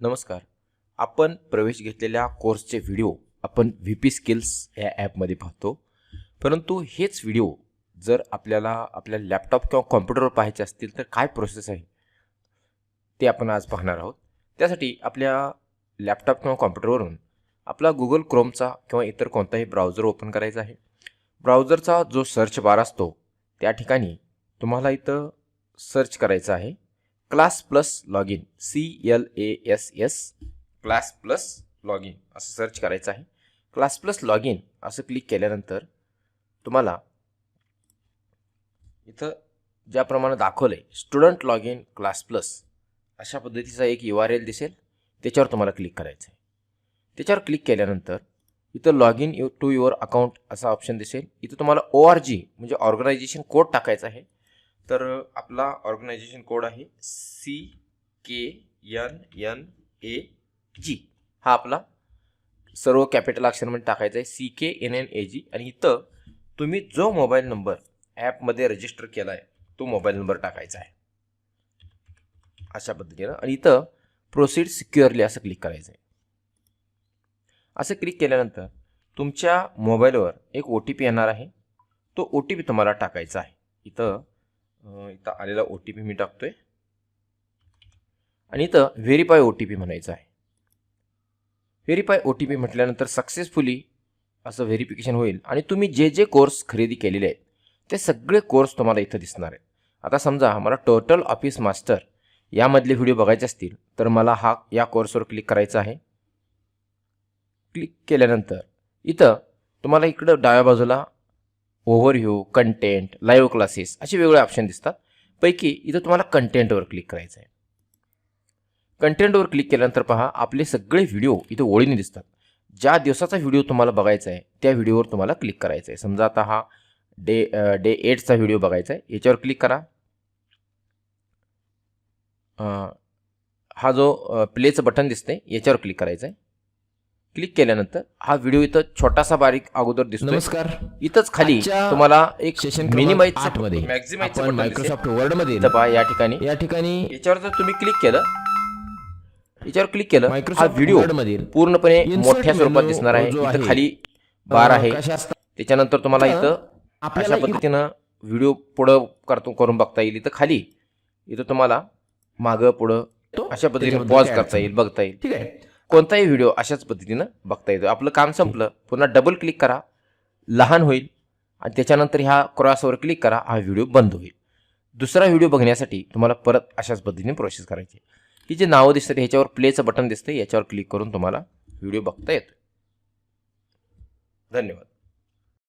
नमस्कार. आपण प्रवेश घेतलेल्या कोर्सचे व्हिडिओ आपण व्ही पी स्किल्स या ॲपमध्ये पाहतो. परंतु हेच व्हिडिओ जर आपल्याला आपल्या लॅपटॉप किंवा कॉम्प्युटरवर पाहायचे असतील तर काय प्रोसेस आहे? ते आपण आज पाहणार आहोत. त्यासाठी आपल्या लॅपटॉप किंवा कॉम्प्युटरवरून आपला गुगल क्रोमचा किंवा इतर कोणताही ब्राउझर ओपन करायचा आहे. ब्राउझरचा जो सर्च बार असतो त्या ठिकाणी तुम्हाला इथं सर्च करायचं आहे. Class plus log in C L A S S class plus log in असं सर्च करायचं आहे. क्लास प्लस लॉग इन असं क्लिक केल्यानंतर तुम्हाला इथं ज्याप्रमाणे दाखवलं आहे student log in class plus अशा पद्धतीचा एक यू आर एल दिसेल. त्याच्यावर तुम्हाला क्लिक करायचं आहे त्याच्यावर क्लिक केल्यानंतर इथं log in you to your account असा ऑप्शन दिसेल. इथं तुम्हाला ओ आर जी म्हणजे ऑर्गनायझेशन कोड टाकायचा आहे. तर आपला ऑर्गनायझेशन कोड आहे C K N N A G हा आपला सर्व कॅपिटल अक्षरमध्ये टाकायचा आहे. C K N N A G आणि इथं तुम्ही जो मोबाईल नंबर ॲपमध्ये रजिस्टर केला आहे तो मोबाईल नंबर टाकायचा आहे. अशा पद्धतीनं. आणि इथं प्रोसीड सिक्युअरली असं क्लिक करायचं आहे. असं क्लिक केल्यानंतर तुमच्या मोबाईलवर एक ओ टी पी येणार आहे. तो ओ टी पी तुम्हाला टाकायचा आहे. इथं इथं आलेला ओ टी पी मी टाकतोय. आणि इथं व्हेरीफाय ओ टी पी म्हणायचं आहे. व्हेरीफाय ओ टी पी म्हटल्यानंतर सक्सेसफुली असं व्हेरिफिकेशन होईल. आणि तुम्ही जे जे कोर्स खरेदी केलेले आहेत ते सगळे कोर्स तुम्हाला इथं दिसणार आहेत. आता समजा मला टोटल ऑफिस मास्टर यामधले व्हिडिओ बघायचे असतील तर मला हा या कोर्सवर क्लिक करायचा आहे. क्लिक केल्यानंतर इथं तुम्हाला इकडं डाव्या बाजूला ओव्हरव्ह्यू कंटेंट लाईव्ह क्लासेस असे वेगळे ऑप्शन दिसतात. पैकी इथं तुम्हाला कंटेंटवर क्लिक करायचं आहे कंटेंटवर क्लिक केल्यानंतर पहा आपले सगळे व्हिडिओ इथं ओळीने दिसतात. ज्या दिवसाचा व्हिडिओ तुम्हाला बघायचा आहे त्या व्हिडिओवर तुम्हाला क्लिक करायचं आहे समजा आता हा डे डे एटचा व्हिडिओ बघायचा आहे याच्यावर क्लिक करा. हा जो प्लेचं बटन दिसतंय याच्यावर क्लिक करायचं आहे क्लिक केल्यानंतर हा व्हिडिओ इथं छोटासा बारीक अगोदर दिसतो नमस्कार. इथंच खाली तुम्हाला एक सेशन मिनिमाइज आठमध्ये दिसेल. मायक्रोसॉफ्ट वर्डमध्ये या ठिकाणी. या ठिकाणी याच्यावर जर तुम्ही क्लिक केलं याच्यावर क्लिक केलं हा व्हिडिओ पूर्णपणे मोठ्या स्वरूपात दिसणार आहे. इथं खाली बार आहे. त्याच्यानंतर तुम्हाला इथं अशा पद्धतीनं व्हिडिओ पुढं करतो करून बघता येईल. इथं खाली इथं तुम्हाला मागं पुढं अशा पद्धतीने पॉज करता येईल बघता येईल. ठीक आहे. कोणताही व्हिडिओ अशाच पद्धतीनं बघता येतो आपलं काम संपलं पुन्हा डबल क्लिक करा लहान होईल आणि त्याच्यानंतर ह्या क्रॉसवर क्लिक करा हा व्हिडिओ बंद होईल. दुसरा व्हिडिओ बघण्यासाठी तुम्हाला परत अशाच पद्धतीने प्रोसेस करायची ही जे नावं दिसतात ह्याच्यावर प्लेचं बटन दिसतं याच्यावर क्लिक करून तुम्हाला व्हिडिओ बघता येतो धन्यवाद.